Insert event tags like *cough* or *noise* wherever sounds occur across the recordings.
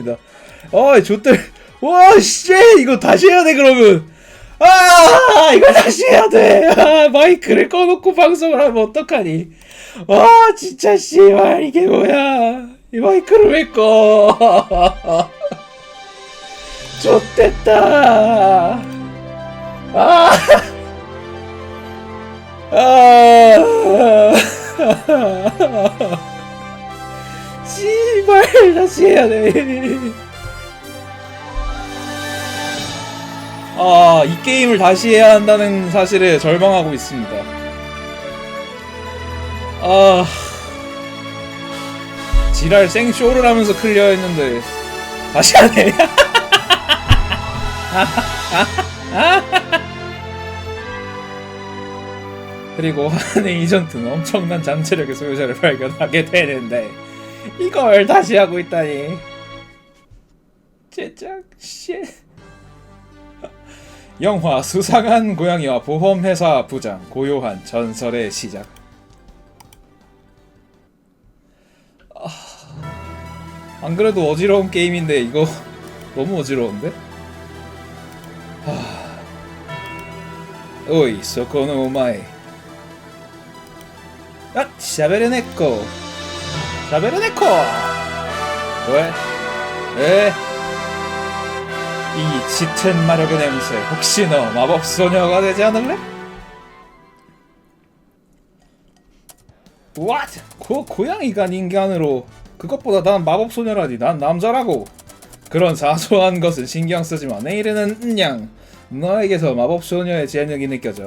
죄송합니다. 어, 좋들. 와, 씨, 이거 다시 해야 돼, 그러면. 아, 이거 다시 해야 돼. 아, 마이크를 꺼놓고 방송을 하면 어떡하니. 와, 진짜, 씨발, 이게 뭐야. 이 마이크를 왜 꺼. *laughs* 좋됐다. 아. 아. *laughs* 씨발 다시 해야 돼. 아, 이 게임을 다시 해야 한다는 사실에 절망하고 있습니다. 아. 지랄 생쇼를 하면서 클리어했는데 다시 하네. *laughs* 그리고 한해 이전트는 엄청난 잠재력의 소유자를 발견하게 되는데 이걸 다시 하고 있다니. 제작 씨 영화 수상한 고양이와 보험회사 부장 고요한 전설의 시작. 아, 안 그래도 어지러운 게임인데 이거 *laughs* 너무 어지러운데? 하... 오이 소코노 오마이. 아, 샤베르네코 샤베르네코 왜? 에? 이 짙은 마력의 냄새 혹시 너 마법 소녀가 되지 않을래? What? 고, 고양이가 인간으로 그것보다 난 마법 소녀라니 난 남자라고 그런 사소한 것은 신경 쓰지 마 내일에는 그냥 너에게서 마법 소녀의 재능이 느껴져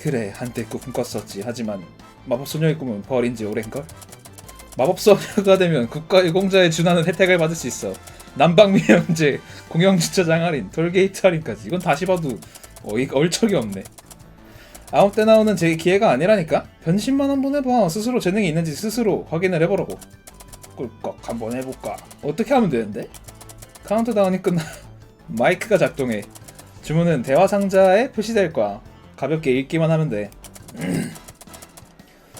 그래 한때 꿈꿨었지 하지만 마법소녀의 꿈은 버린 지 오랜걸? 마법소녀가 되면 국가유공자에 준하는 혜택을 받을 수 있어. 난방미용제, 공영주차장 할인, 톨게이트 할인까지. 이건 다시 봐도 어이 얼척이 없네. 아무 때 나오는 제 기회가 아니라니까? 변신만 한번 해봐. 스스로 재능이 있는지 스스로 확인을 해보라고. 꿀꺽 한번 해볼까? 어떻게 하면 되는데? 카운트다운이 끝나 *laughs* 마이크가 작동해. 주문은 대화 상자에 표시될 거야. 가볍게 읽기만 하면 돼 *clears throat*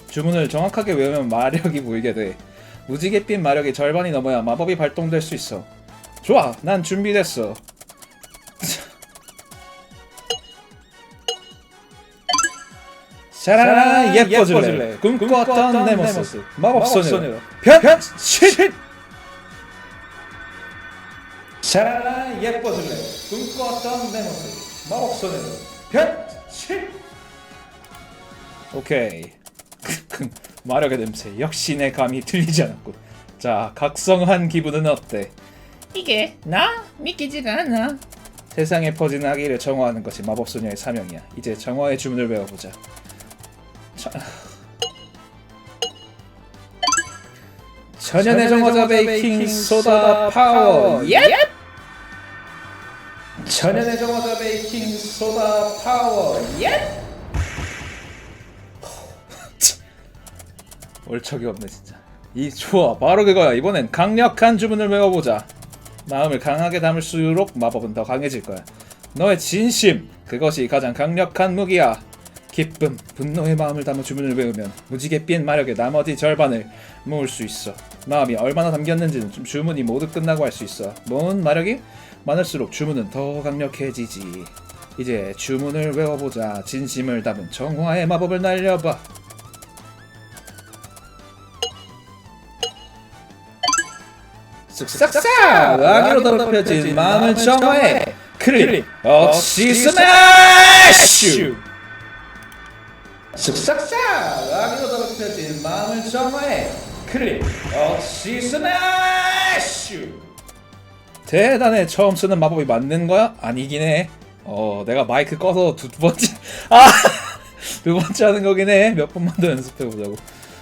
주문을 정확하게 외우면 마력이 보이게 돼. 무지갯빛 마력이 절반이 넘어야 마법이 발동될 수 있어. 좋아, 난 준비됐어. 샤라라 예뻐질래. 꿈꿔왔던 내 모습 마법소녀. 변신 샤라라 예뻐질래 꿈꿔왔던 내 모습 마법소녀 변신 오케이 마력의 냄새. 역시 내 감이 틀리지 않았군. 자 각성한 기분은 어때? 이게 나? 믿기지가 않아. 세상에 퍼진 아기를 정화하는 것이 마법소녀의 사명이야. 이제 정화의 주문을 외워보자. 자... 천연의 정화자 베이킹 소다 파워. 예? 천연의 정화자 베이킹 소다 파워. 예? 얼척이 없네 진짜. 이 좋아 바로 그거야. 이번엔 강력한 주문을 외워보자. 마음을 강하게 담을수록 마법은 더 강해질 거야. 너의 진심 그것이 가장 강력한 무기야. 기쁨 분노의 마음을 담은 주문을 외우면 무지갯빛 마력의 나머지 절반을 모을 수 있어. 마음이 얼마나 담겼는지는 좀 주문이 모두 끝나고 알수 있어. 모은 마력이? 많을수록 주문은 더 강력해지지. 이제 주문을 외워보자. 진심을 담은 정화의 마법을 날려봐 쓱싹싹 아기로 더럽혀진 마음을 정화해 클립 억시 스매슈 쓱싹싹 아기로 더럽혀진 마음을 정화해 클립 억시 스매슈 대단해. 처음 쓰는 마법이 맞는 거야? 아니긴 해 어 내가 마이크 꺼서 두 번째 *laughs* 아두 번째 하는 거긴 해 몇 번만 더 연습해 보자고.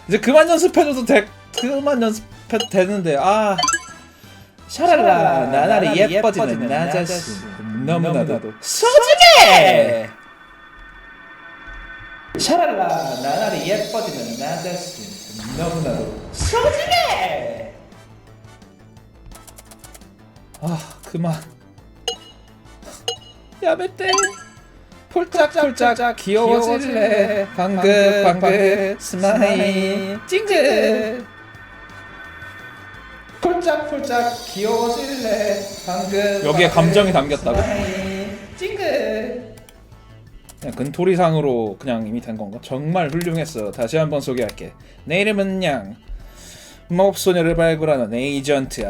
이제 그만 연습해줘도 돼. 그만 연습해도 되는데 아 샤랄라 나날이 예뻐지는 나 자신 너무나도 소중해! 샤랄라 나날이 예뻐지는 나 자신 너무나도 소중해! 아 그만. 야매떼 폴짝폴짝 귀여워질래? 방긋 방긋 스마일 찡긋 폴짝 폴짝폴짝 귀여워질래 방금 여기에 감정이 담겼다고? 찡긋 그냥 근토리상으로 그냥 이미 된 건가? 정말 훌륭했어. 다시 한번 소개할게. 내 이름은 양. 마법 소녀를 발굴하는 에이전트야.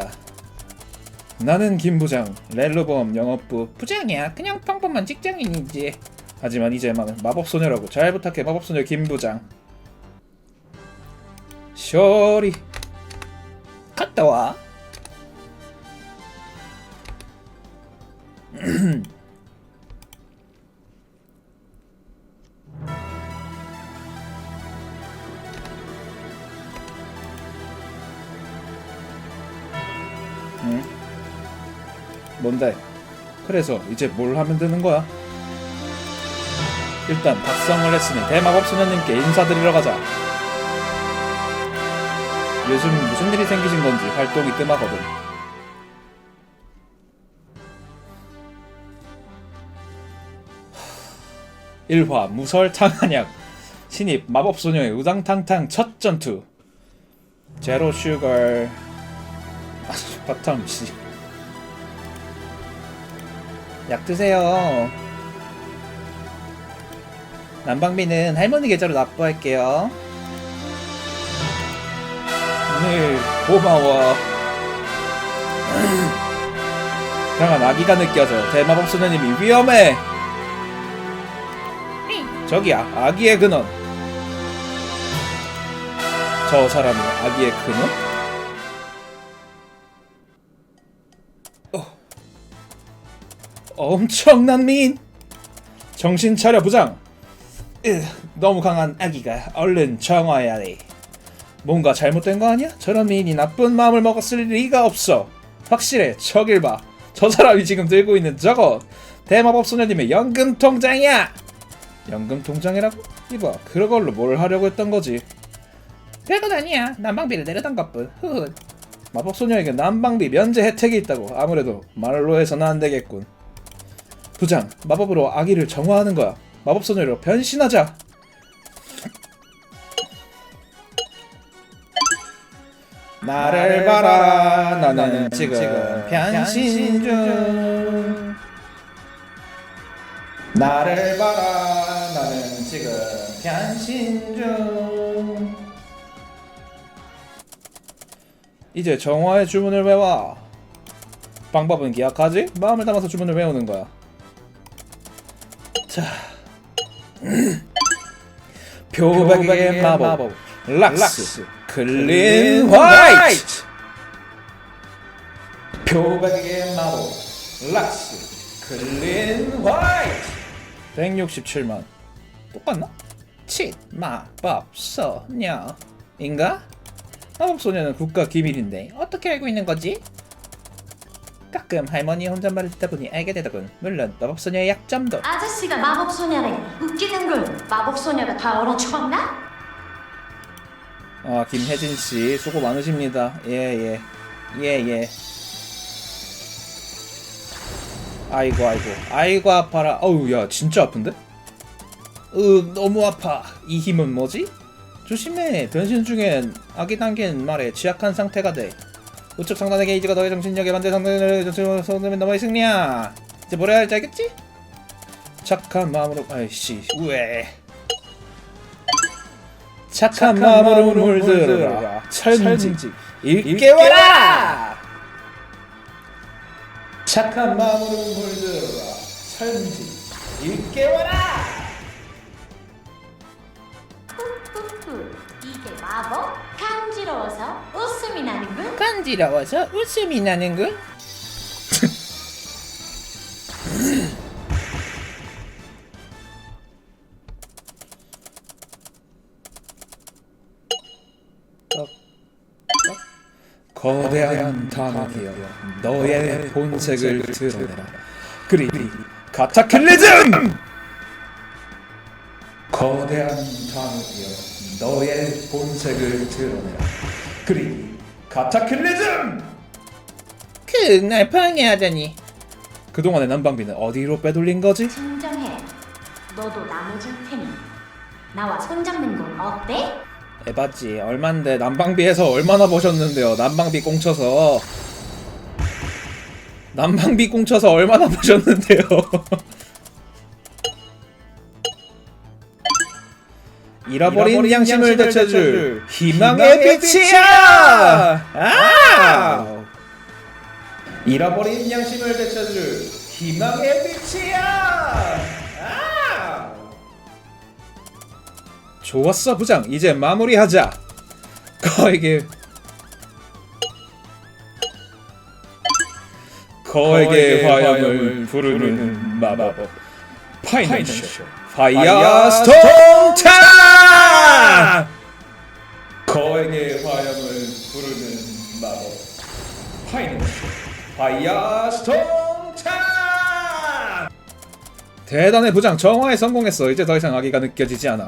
나는 김 부장, 렐로범 영업부. 부장이야 그냥 평범한 직장인이지 하지만 이제 막 마법 소녀라고 잘 부탁해 마법 소녀 김 부장. 쇼리. 갔다 와 *clears throat* 뭔데? 그래서 이제 뭘 하면 되는 거야? 일단 박성을 했으니 대마법 소녀님께 인사드리러 가자. 요즘 무슨 일이 생기신 건지 활동이 뜸하거든. 일화 무설 탕한약 신입 마법소녀의 우당탕탕 첫 전투 제로 아 바텀 씨. 약 드세요. 난방비는 할머니 계좌로 납부할게요. 네, 고마워. 강한 아기가 느껴져. 대마법 소녀님이 위험해. 저기야, 아기의 근원. 저 사람이 아기의 근원? 엄청난 미인. 정신 차려 부장. 으, 너무 강한 아기가 얼른 정화해야 돼. 뭔가 잘못된 거 아니야? 저런 미인이 나쁜 마음을 먹었을 리가 없어. 확실해. 저길 봐. 저 사람이 지금 들고 있는 저거 대마법 소녀님의 연금 통장이야. 연금 통장이라고? 이봐, 그걸로 뭘 하려고 했던 거지? 별건 아니야 난방비를 내려던 것뿐 후훗 마법 소녀에게 난방비 면제 혜택이 있다고. 아무래도 말로 해서는 안 되겠군. 부장, 마법으로 아기를 정화하는 거야. 마법 소녀로 변신하자. 나를 봐라, 나는 지금 변신 중. 나를 봐라, 나는 지금 변신 중. 이제 정화의 주문을 외워. 방법은 기억하지? 마음을 담아서 주문을 외우는 거야. 자, *clears throat* *clears throat* 표백의 마법, 락스, 클린 화이트. 표백의 마법, 락스, 클린 화이트. 167만. 똑같나? 칫 마법 소녀 인가? 마법 소녀는 국가 기밀인데. 어떻게 알고 있는 거지? 가끔 할머니 혼잣말을 듣다 보니 알게 되더군 물론 마법 소녀의 약점도 아저씨가 마법 소녀래 웃기는군 마법 소녀가 다 얼어죽었나? 아 김혜진 씨 수고 많으십니다. 예예 예 예. 아이고 아이고 아이고 아파라. 어우 야 진짜 아픈데? 으 너무 아파. 이 힘은 뭐지? 조심해. 변신 중엔 아기 단계는 말에 취약한 상태가 돼. 우측 상단의 게이지가 너의 정신력에 반대 상단의 손으면 너의 승리야. 이제 뭘 해야 할지 알겠지? 착한 마음으로 아이씨 우에. 착한 마음으로 물들어라. 철문지 일깨워라! 착한 마음으로 물들어라. 철문지 일깨워라! 후 이게 마법? 간지러워서 웃음이 나는군? 간지러워서 웃음이 나는군 거대한 단어기여 너의 본색을 드러내라. 그리 카타클리즘! 거대한 단어기여 너의 본색을 드러내라. 그리 카타클리즘! 그날 방해하다니. 그동안의 난방비는 어디로 빼돌린 거지? 진정해. 너도 나눠줄 테니. 나와 손잡는 건 어때? 에바지. 얼만데 난방비해서 얼마나 버셨는데요. 난방비 꽁쳐서. 난방비 꽁쳐서 얼마나 *laughs* 버셨는데요. *laughs* 잃어버린 양심을 되찾을 희망의 빛이야! 아! 잃어버린 양심을 되찾을 희망의 빛이야 좋았어 부장. 이제 마무리하자. 거에게 거에게 화염을 부르는 마법. 파이낸셜 파이어스톰 타! 거에게 화염을 부르는 마법. 파이낸셜 파이어스톰 타! 대단해 부장. 정화에 성공했어. 이제 더 이상 아기가 느껴지지 않아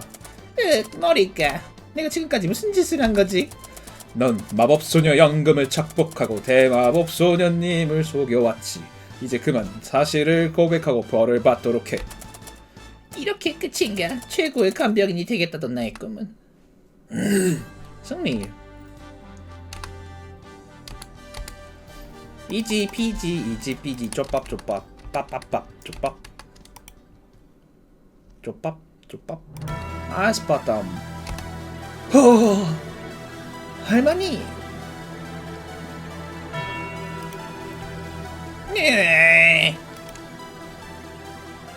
으, 머리가. 내가 지금까지 무슨 짓을 한 거지? 넌 마법소녀 연금을 착복하고 대마법 소녀님을 속여왔지. 이제 그만 사실을 고백하고 벌을 받도록 해. 이렇게 끝인가? 최고의 간병인이 되겠다던 나의 꿈은. *clears throat* 승리. 이지 피지 이지 삐지 쪼밥 쪼밥 빠빠밥 쪼밥 쪼밥 쪼밥 아스파탐 호 할머니. 네.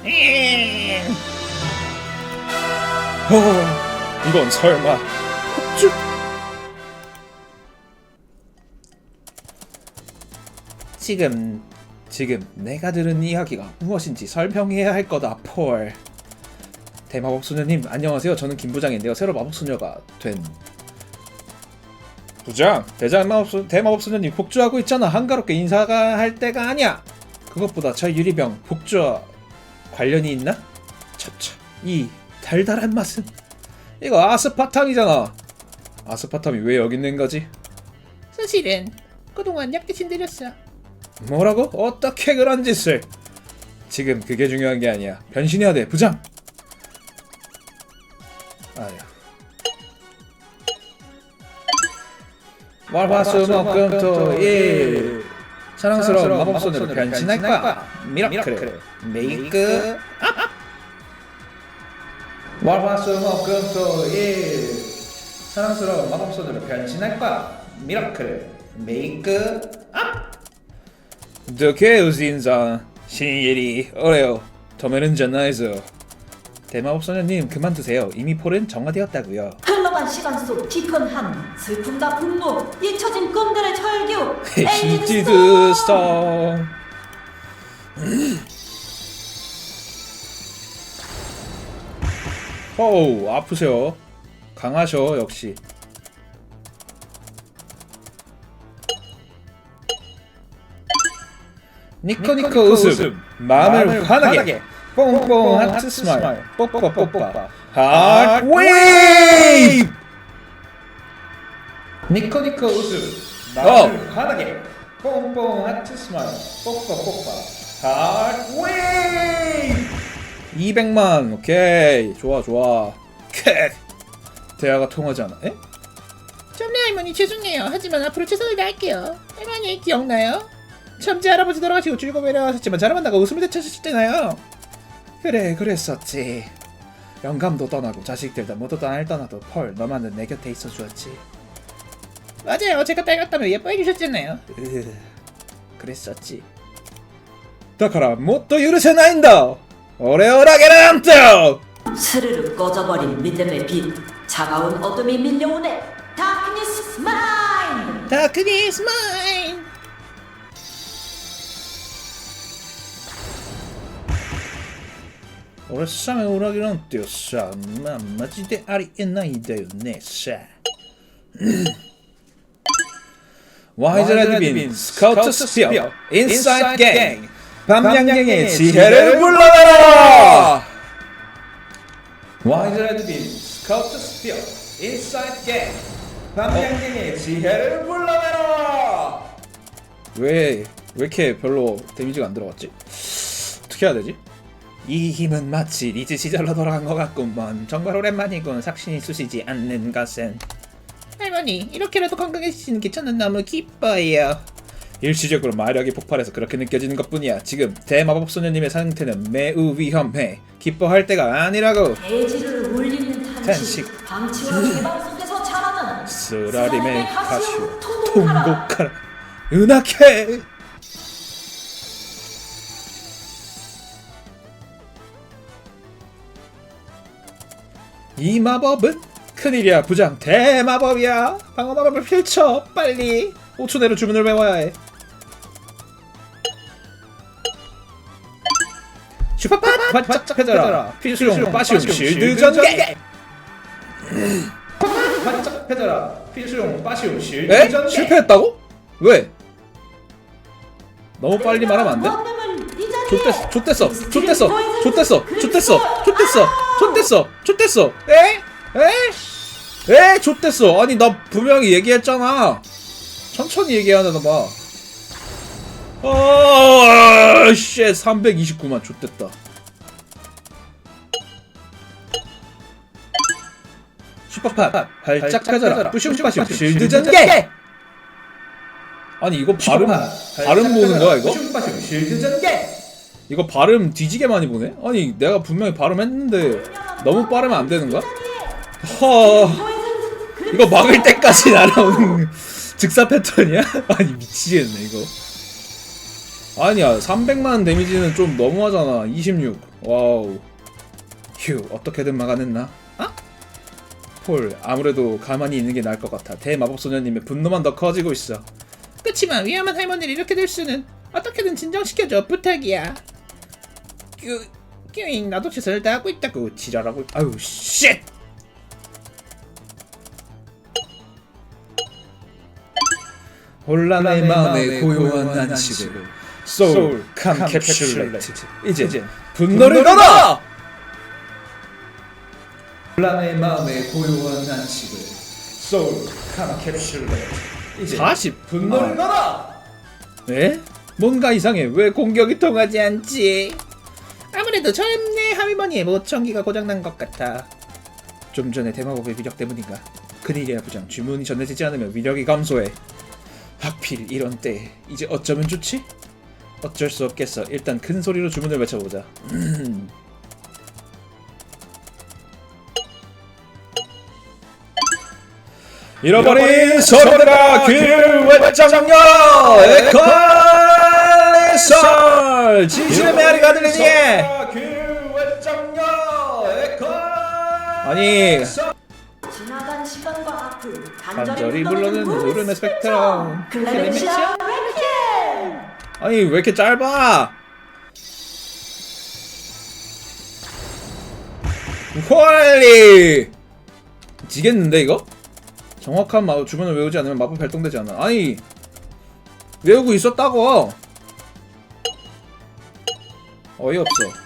네. 어, 이건 설마 폭주? 지금 지금 내가 들은 이야기가 무엇인지 설명해야 할 거다 폴 대마법 소녀님 안녕하세요 저는 김 부장인데요 새로 마법 소녀가 된 부장 대마법 소 대마법 소녀님 복주하고 있잖아 한가롭게 인사가 할 때가 아니야 그것보다 저 유리병 복주와 관련이 있나? 차차 이 달달한 맛은 이거 아스파탐이잖아 아스파탐이 왜 여기 있는 거지? 사실은 그동안 약 대신 드렸어. 뭐라고? 어떻게 그런 짓을? 지금 그게 중요한 게 아니야. 변신해야 돼, 부장. 아유. 월화수목금 토일. 사랑스러운 마법소녀로 변신할 거야 미라클 메이크. 업 월화수목금 토일. 사랑스러운 마법소녀로 변신할 거야 미라클 메이크. 아! 업 덕혜우진상 신일이 어려요 도매는 전화에서. 대마법소녀님 그만 두세요. 이미 폴은 정화되었다고요. 흘러간 시간 속 깊은 한 슬픔과 분노 잊혀진 꿈들의 절규 에이지드 스톰. 어우 아프세요. 강하셔 역시. 니코니코 웃음, 마음을 환하게, 뽕뽕 하트 스마일, 뽀뽀뽀뽀, 하트 웨이브! 니코니코 웃음, 마음을 환하게, 뽕뽕 하트 스마일, 뽀뽀뽀뽀, 하트 웨이브! 200만, 오케이, 좋아 좋아. 캣! 대화가 통하지 않아. 에? 점례 할머니 죄송해요. 하지만 앞으로 최선을 다할게요. 할머니 기억나요? 참지 할아버지 돌아가시고 즐거움에 내려가셨지만 잘 만나고 웃음을 되찾으셨잖아요. 그래 그랬었지 영감도 떠나고 자식들도 모두 날 떠나도 펄 너만은 내 곁에 있어 주었지 맞아요. 제가 딸 같다며 예뻐해 주셨잖아요. 으 그랬었지だからもっと許せないんだ俺をだけなんと 스르르 꺼져버린 믿음의 빛 차가운 어둠이 밀려오네 다크니스 마인 다크니스 마인. 俺様を裏切らんってよさまあマジでありえないんだよねさワイズラディビンスカウトスピオインサイドゲン밤양갱의 지혜를 불러내라 와이즈 레드빈 스카우트 스피어 인사이드 갱 밤양갱의 지혜를 불러내라 왜, 왜 이렇게 별로 데미지가 안 들어갔지? 어떻게 해야 되지? 이 힘은 마치 리즈 시절로 돌아간 것 같구먼. 정말 오랜만이군. 삭신이 쑤시지 않는 것은. 할머니 이렇게라도 건강해지시는 게 저는 너무 기뻐요. 일시적으로 마력이 폭발해서 그렇게 느껴지는 것뿐이야. 지금 대마법 소녀님의 상태는 매우 위험해. 기뻐할 때가 아니라고. 대지를 울리는 탄식. 탄식. 방치와 개방 속에서 자라는 쓰라림의 가시오 통곡하라. 통곡하라. 은하케 이 마법은 큰일이야 부장. 대마법이야. 방어 마법을 펼쳐 빨리. 5초 내로 주문을 외워야 해. 슈퍼팟! 바짝 해줘라. 필수용 빠시움 실드 전개! 바짝 해줘라. 필수용 빠시움 실드 에? 전개! 실패했다고? 왜? 너무 빨리 말하면 안 돼? 이 자리에 좆됐어 좆됐어 좆됐어 좆됐어? 좆됐어 좆됐어 좆됐어 에? 에? 에? 좆됐어. 아니 나 분명히 얘기했잖아. 천천히 얘기하나 봐. 아, 쉣 329만 좆됐다. 슈퍼팟 발작 펴져라. 뿌슝 빠슝 실드 전개! 아니 이거 발음 발음 보는 거야 이거? 실드 전개 이거 발음 뒤지게 많이 보네? 아니 내가 분명히 발음했는데 너무 빠르면 안 되는 거야? 허 이거 막을 때까지 *laughs* 날아오는 즉사 패턴이야? *laughs* 아니 미치겠네 이거 아니야 300만 데미지는 좀 너무하잖아 26 와우 휴 어떻게든 막아냈나? 아? 폴 아무래도 가만히 있는 게 나을 것 같아 대마법소녀님의 분노만 더 커지고 있어 그치만 위험한 할머니를 이렇게 될 수는 어떻게든 진정시켜줘 부탁이야. 큐 큐잉 나도 최선을 다하고 있다고 지랄하고 아유 쉣! 혼란의 마음에 고요한 난치를 소울 캄캡슐레이트 이제 분노를 걸어 혼란의 마음에 고요한 난치를 소울 캄캡슐레이트 이제 40 분노를 걸어 에? 뭔가 이상해. 왜 공격이 통하지 않지 아무래도 젊네 할머니의 모청기가 고장난 것 같아. 좀 전에 대마법의 위력 때문인가? 큰일이야 부장. 주문이 전해지지 않으면 위력이 감소해. 하필 이런 때 이제 어쩌면 좋지? 어쩔 수 없겠어. 일단 큰 소리로 주문을 외쳐보자. 잃어버린 소리들아 귀를 외장녀! 에컬리설 진실의 메아리가 들리니 아니 지나간 시간과 아픔 간절히 불러는 흐름의 스펙트럼 클레멘시아 레퀴엠 아니 왜 이렇게 짧아? 홀리! 지겠는데 이거? 정확한 마 주문을 외우지 않으면 마법 발동되지 않아. 아니 외우고 있었다고. 어이없어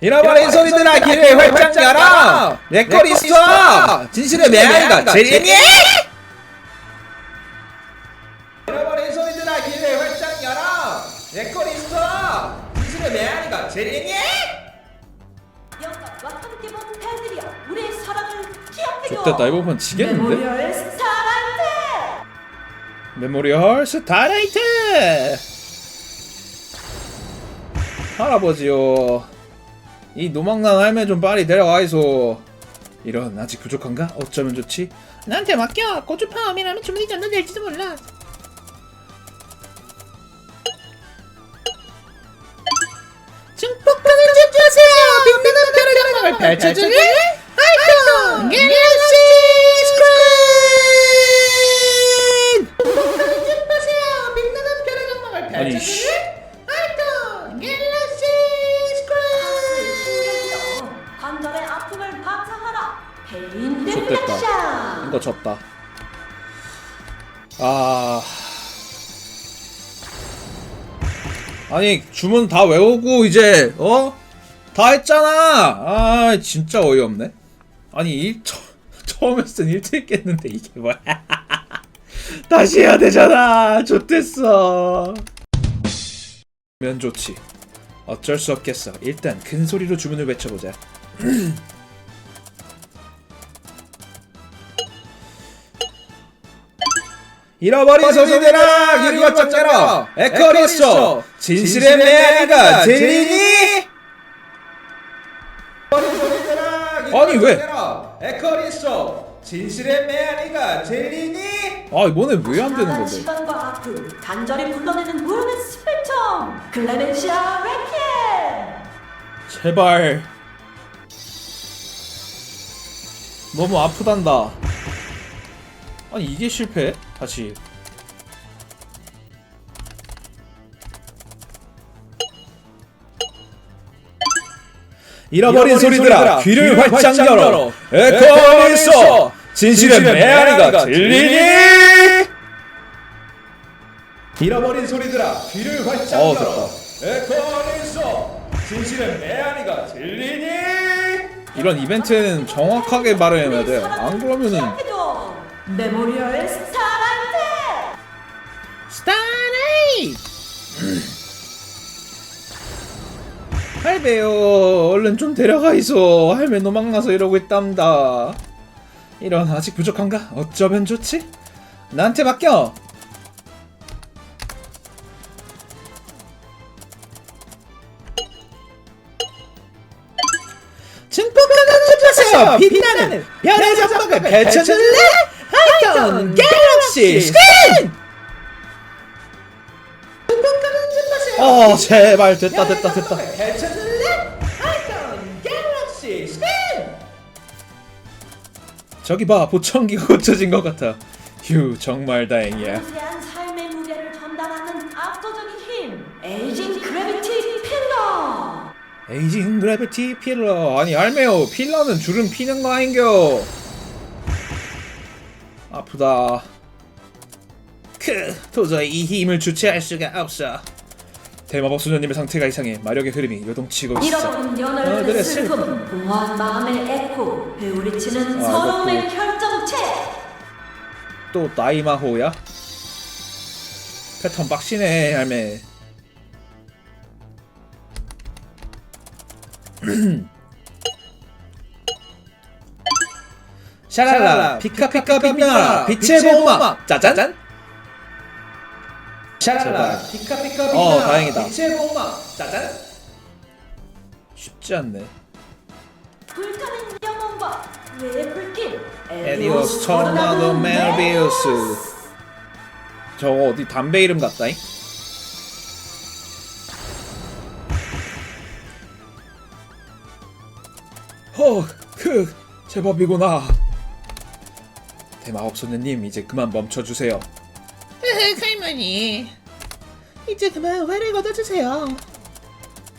잃어버린 소리들아 길을 활짝 열어. 내 거리 있어. 진실의 메아리가 제리니 잃어버린 소리들아 길을 활짝 열어. 내 거리 있어. 진실의 메아리가 제리니 영광과 함께 본 팬들이여 우리의 사랑을 기억해줘. 좋됐다. 이번 판 지겠는데? 메모리얼 스타라이트! 메모리얼 스타라이트! 할아버지요 이 노망난 할매 좀 빨리 데려와이소 이런 아직 부족한가? 어쩌면 좋지? 나한테 맡겨. 고주파음이라면 주문이 전달될지도 몰라. 증폭풍을 집주세요. 빛나는 별의 장막을 펼쳐주는 아이콘 갤럭시 스크린. 증폭풍을 집주세요. 빛나는 아니, 펼쳐주는 좋됐다. 딜렉션 이거 졌다. 아... 아니 주문 다 외우고 이제 어? 다 했잖아! 아 진짜 어이없네. 아니 일 처, *laughs* 처음에 쓴 일찍 깼는데 이게 뭐야. *laughs* 다시 해야 되잖아! 좋댔어. 면 좋지. 어쩔 수 없겠어. 일단 큰 소리로 주문을 외쳐보자. *clears throat* 잃어버린 이리 바짝 열어 에커리스터 진실의 메아리가 들리니 아니 왜? 에커리스터 진실의 메아리가 들리니 아 이번에 왜안 되는 건데? 시간과 악을 간절히 불러내는 무릎의 스펙텀 클레멘시아 레키엠. 제발. 너무 아프단다. 아니 이게 실패? 다시. 잃어버린 소리들아 귀를 활짝 열어. 에코에서 진실의 메아리가 들리니? 잃어버린 소리들아 귀를 활짝 어, 열어. 에코에서 진실의 메아리가 들리니? 이런 이벤트는 정확하게 말해야 돼. 안 그러면은 메모리얼 할배요 얼른 좀 데려가 있어 할매 노망나서 이러고 있답니다 이런 아직 부족한가? 어쩌면 좋지? 나한테 맡겨 증폭하는 숲에서 빛나는 별의 전막을 펼쳐줄래? 하이건 갤럭시 스크린! 어 제발 됐다 됐다 됐다! 저기 봐 보청기가 *laughs* 고쳐진 것 같아. 휴 정말 다행이야. 무수한 삶의 무게를 전달하는 압도적인 힘 에이징 그래비티 필러! 에이징 그래비티 필러. 아니 알매요. 필러는 주름 피는 거 아닌겨. 아프다. 크 도저히 이 힘을 주체할 수가 없어 대마법 소녀님의 상태가 이상해 마력의 흐름이 요동치고 있어. 잃어버린 어, 연월의 그래, 슬픔 공허한 마음의 에코 회오리치는 아, 서러움의 이것도. 결정체. 또 나이마호야? 패턴 빡시네 할매. *clears throat* 샤랄라 피카피카 빛나라 빛의 보호막. 짜잔 샤랄라. 피카피카 빛나라 어 다행이다. 빛의 보호막 짜잔. 쉽지 않네. 불타는 영혼과 뇌의 불길. 에디오스 토르나도 멜비우스 저거 어디 담배 이름 같다잉? 허, 그 제법이구나. 대마법 소녀님 이제 그만 멈춰주세요. 할머니 이제 그만 화를 걷어주세요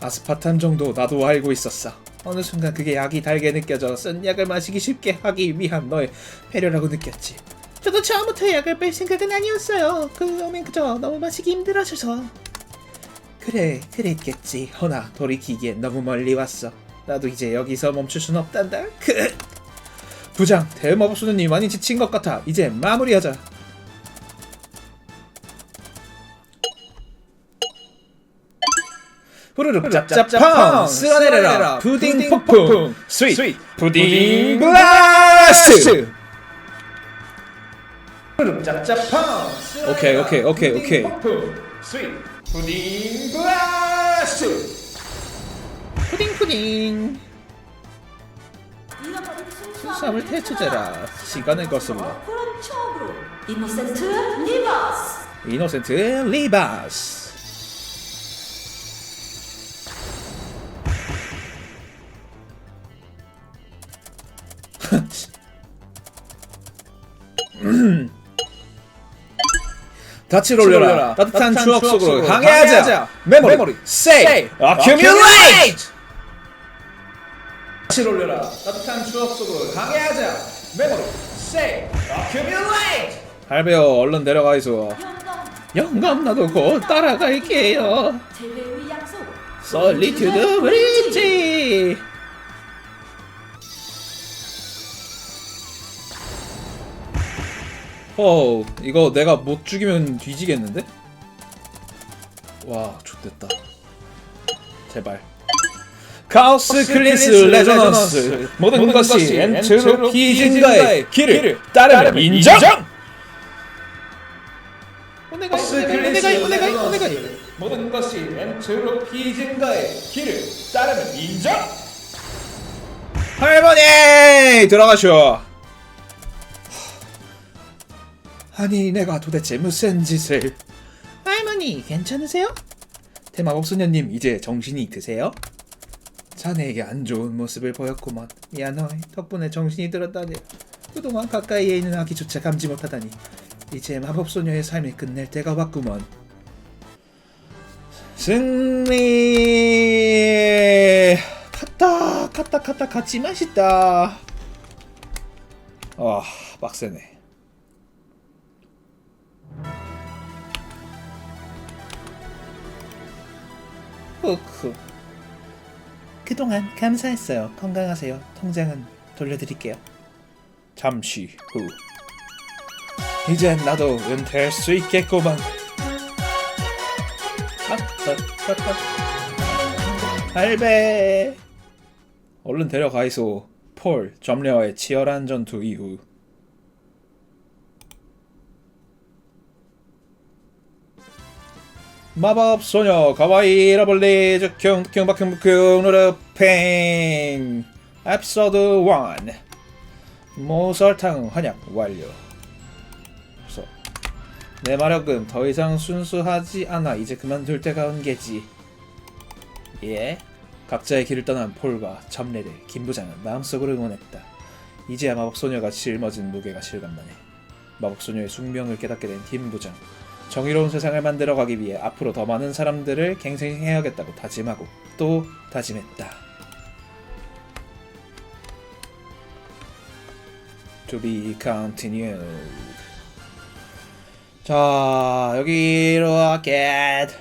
아스파탐 정도 나도 알고 있었어. 어느 순간 그게 약이 달게 느껴져 쓴 약을 마시기 쉽게 하기 위한 너의 배려라고 느꼈지. 저도 처음부터 약을 뺄 생각은 아니었어요 그러면 그저 너무 마시기 힘들어져서 그래, 그랬겠지. 허나 돌이키기엔 너무 멀리 왔어. 나도 이제 여기서 멈출 순 없단다. 그 부장, 대마법 소녀님 많이 지친 것 같아. 이제 마무리하자. 후루룩 짭짭팡 쓸어내려라 푸딩 폭풍. 스윗. 푸딩 블라스트. 후루룩 짭짭팡 오케이 오케이 오케이 오케이. 스윗. 푸딩 블라스트. 푸딩 푸딩. 순수함을 되찾아라 시간을 거슬러 이노센트 리버스. 이노센트 리바스 *laughs* 닻을 올려라. 따뜻한 추억 속으로 강해하자. 메모리. 세이 어큐뮬레이트 닻을 올려라. 따뜻한 추억 속으로 강해하자. 메모리. 세이 어큐뮬레이트 할배요 얼른 내려가 있어 영감 나도 곧 따라갈게요. 솔리튜드 브릿지 어 이거 내가 못 죽이면 뒤지겠는데? 와 좋됐다 제발. 카오스 클린스 레저넌스 모든 것이 엔트로피진가의 길을 따르면 인정. 오네가이 오네가이 오네가이 오네가이 모든 것이 엔트로피진가의 길을 따르면 인정. 할머니 들어가쇼. 아니 내가 도대체 무슨 짓을? 할머니 괜찮으세요? 대마법 소녀님 이제 정신이 드세요? 자네에게 안 좋은 모습을 보였구먼. 미안해. 덕분에 정신이 들었다니. 그동안 가까이에 있는 아기조차 감지 못하다니. 이제 마법소녀의 삶을 끝낼 때가 왔구먼. 승리. 갔다 갔다 갔다 같이 맛있다. 아 빡세네. 흑흑. 그동안 감사했어요. 건강하세요. 통장은 돌려드릴게요. 잠시 후. 이젠 나도 은퇴할 수 있겠구만. 할배. 얼른 데려가이소. 폴, 점례와의 치열한 전투 이후. 마법 소녀 가와이 러블리 즉흥 킹박킹북킹 노르팽. 에피소드 1 모설탕 환약 완료. 그래서 내 마력은 더 이상 순수하지 않아. 이제 그만둘 때가 온 게지. 예 각자의 길을 떠난 폴과 점례를 김 부장은 마음속으로 응원했다. 이제야 마법 소녀가 짊어진 무게가 실감나네. 마법 소녀의 숙명을 깨닫게 된 김 부장 정의로운 세상을 만들어 가기 위해 앞으로 더 많은 사람들을 갱생해야겠다고 다짐하고 또 다짐했다. To continued. 자 여기로 get